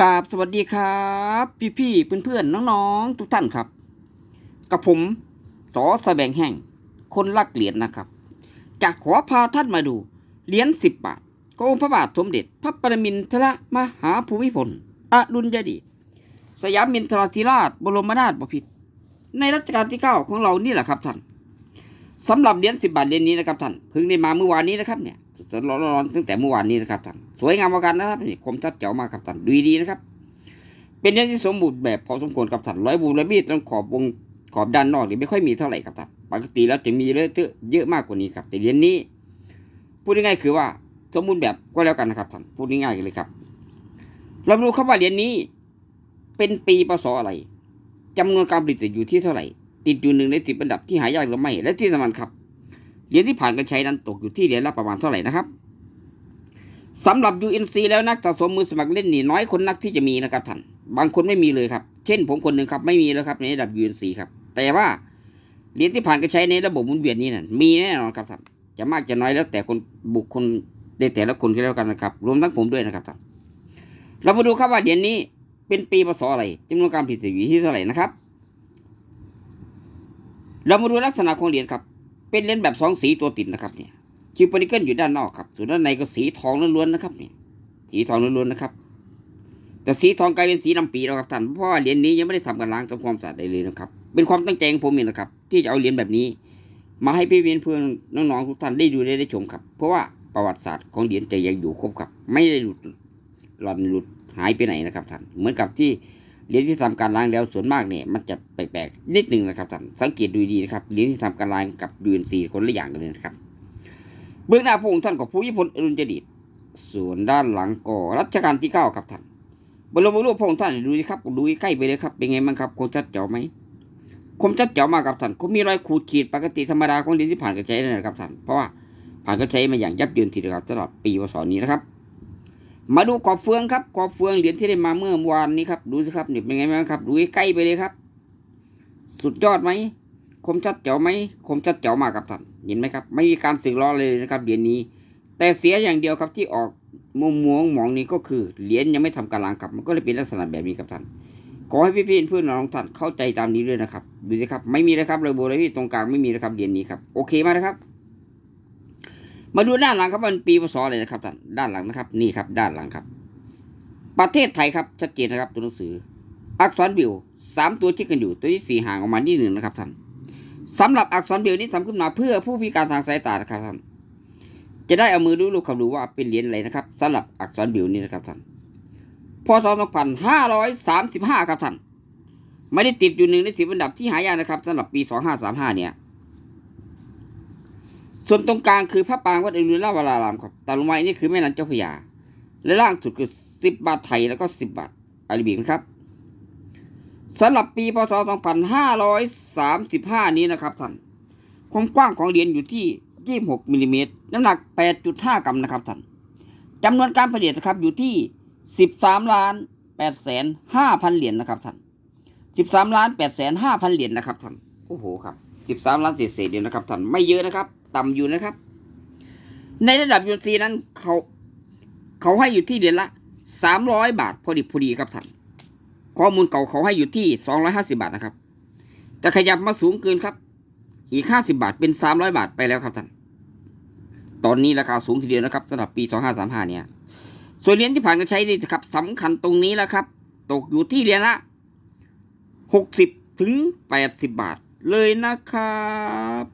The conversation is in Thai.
กราบสวัสดีครับ พี่พี่เพื่อนเพื่อนน้องๆ ทุกท่านครับ กับผมสอแสบงแห่ง คนรักเหรียญนะครับจะขอพาท่านมาดูเหรียญสิบบาทของพระบาทสมเด็จ พระปรมินทรมหาภูมิพลอดุลยเดชสยามมินทราธิราชบรมนาถบพิตรในรัชกาลที่เก้าของเรานี่แหละครับท่าน สำหรับเหรียญสิบบาทเหรียญนี้นะครับท่านเพิ่งได้มาเมื่อวานนี้นะครับเนี่ยสดร้อนๆตั้งแต่เมื่อวานนี้นะครับท่านสวยงามมือนกันนะครับนี่คมชัดเจ๋วมากครับท่านดูดีๆนะครับ เป็นเหรียญที่สมบูรณ์แบบพอสมควรกับท่านร้อยบูร้อยบีตรงขอบวงขอบด้านนอกนี่ไม่ค่อยมีเท่าไหร่ครับท่านปกติแล้วจะมีเยอะเยอะมากกว่านี้ครับ แต่เหรียญนี้ พูดง่ายๆคือว่าสมบูรณ์แบบก็แล้วกันนะครับท่านพูดง่ายๆเลยครับ เราดูครับว่าเหรียญนี้ เป็นปีพศอะไรจำนวนการผลิตอยู่ที่เท่าไหร่ ติดอยู่หนึ่งในสิบอันดับที่หายากหรือไม่ และที่สำคัญครับ เหรียญที่ผ่านการใช้นั้นตกอยู่ที่เหรียญละประมาณเท่าไหร่นะครับสำหรับ UNC แล้วนักสะสมมือสมัครเล่นนี่น้อยคนนักที่จะมีนะครับท่าน บางคนไม่มีเลยครับ เช่นผมคนหนึ่งครับไม่มีแล้วครับในระดับ UNC ครับ แต่ว่าเหรียญที่ผ่านการใช้ในระบบหมุนเวียนนี้นั่นมีแน่นอนครับท่าน จะมากจะน้อยแล้วแต่คนบุคคลในแต่ละคนก็แล้วกันนะครับ รวมทั้งผมด้วยนะครับท่าน เรามาดูครับว่าเหรียญนี้เป็นปีพศอะไรจำนวนการผลิตอยู่ที่เท่าไหร่นะครับ เรามาดูลักษณะของเหรียญครับ เป็นเหรียญแบบสองสีตัวติดนะครับเนี่ยคิวปนิเกิลอยู่ด้านนอกครับ ส่วนด้านในก็สีทองล้วนๆนะครับเนี่ยสีทองล้วนๆนะครับ แต่สีทองกลายเป็นสีดำปีแล้วครับท่านเพราะว่าเหรียญนี้ยังไม่ได้ทำการล้างทำความสะอาดใดเลยนะครับ เป็นความตั้งใจของผมเองนะครับ ที่จะเอาเหรียญแบบนี้ มาให้พี่เพื่อนน้องๆทุกท่านได้ดูได้ได้ชมครับ เพราะว่าประวัติศาสตร์ของเหรียญจะยังอยู่ครบครับ ไม่ได้หลุดหล่อนหลุดหายไปไหนนะครับท่านเหมือนกับที่ เหรียญที่ทำการล้างแล้วส่วนมากเนี่ยมันจะแปลกๆนิดหนึ่งนะครับท่านสังเกตดูดีนะครับเหรียญที่ทำการล้างกับยูนซีคนละอย่างกันเลยนะครับ เบื้องหน้าพระองค์ท่านกับผู้ยิพลอรุณจดิตส่วนด้านหลังก็รัชกาลที่เก้าครับท่านบรมรูปพระองค์ท่านดูสิครับดูใกล้ไปเลยครับเป็นไงบ้างครับคมชัดเจ๋วไหมคมชัดเจ๋วมากครับท่านเขามีรอยขูดขีดปกติธรรมดาของดินที่ผ่านการใช้นั่นแหละครับท่านเพราะว่าผ่านการใช้มาอย่างยับเยินทีเดียวครับตลอดปีพศนี้นะครับ มาดูขอบเฟืองครับ ขอบเฟืองเหรียญที่ได้มาเมื่อวานนี้ครับ ดูสิครับนี่เป็นไงบ้างครับ ดูใกล้ไปเลยครับ สุดยอดไหม คมชัดเจ๋วไหม คมชัดเจ๋วมากครับท่าน เห็นไหมครับ ไม่มีการสึกล้อเลยนะครับเหรียญนี้ แต่เสียอย่างเดียวครับที่ออกมุมมวงหมองนี้ก็คือเหรียญยังไม่ทำการล้างครับ มันก็เลยเป็นลักษณะแบบนี้ครับท่าน ขอให้พี่ๆเพื่อนน้องท่านเข้าใจตามนี้ด้วยนะครับ ดูสิครับ ไม่มีเลยครับเลยโบเลยที่ตรงกลางไม่มีนะครับเหรียญนี้ครับ โอเคมากนะครับ มาดูด้านหลังครับมันปีพศอะไรนะครับท่านด้านหลังนะครับ นี่ครับ ด้านหลังครับ ประเทศไทยครับชัดเจนนะครับ ตัวหนังสือ อักษรบิวสามตัวที่กันอยู่ ตัวที่สี่ห่างออกมานิดหนึ่งนะครับท่านสำหรับอักษรบิวนี้ทำขึ้นมาเพื่อผู้พิการทางสายตานะครับท่านจะได้เอามือดูลูกคำดูว่าเป็นเหรียญอะไรนะครับสำหรับอักษรบิวนี้นะครับท่านพศ2535ครับท่านไม่ได้ติดอยู่หนึ่งในสิบอันดับที่หายากนะครับสำหรับปี2535เนี่ย ส่วนตรงกลางคือพระปรางวัดอรุณราวรารามครับตาลุไม้นี่คือแม่น้ำเจ้าพระยา และล่างสุดคือ10บบาทไทยแล้วก็10บบาทอาราบินะครับสำหรับปีพศ 2535 นี้นะครับท่านความกว้างของเหรียญอยู่ที่ 26มิลลิเมตรน้ำหนัก 8.5 กรัมนะครับท่านจำนวนการผลิตนะครับอยู่ที่ 13ล้าน8แสน5พันเหรียญนะครับท่าน13ล้าน8แสน5พันเหรียญนะครับท่านโอ้โหครับ 13 ล้านเศษเดียวนะครับท่านไม่เยอะนะครับ ต่ำอยู่นะครับ ในระดับยูซีนั้นเขาเขาให้อยู่ที่เดือนละ300บาทพอดีพอดีครับท่านข้อมูลเก่าเขาให้อยู่ที่250บาทนะครับ แต่ขยับมาสูงเกินครับ อีก50บาทเป็น300บาทไปแล้วครับท่านตอนนี้ราคาสูงทีเดียวนะครับสำหรับปี2535เนี่ยส่วนเหรียญที่ผ่านการใช้นี่ครับสำคัญตรงนี้แล้วครับ ตกอยู่ที่เหรียญละ60ถึง80บาทเลยนะครับ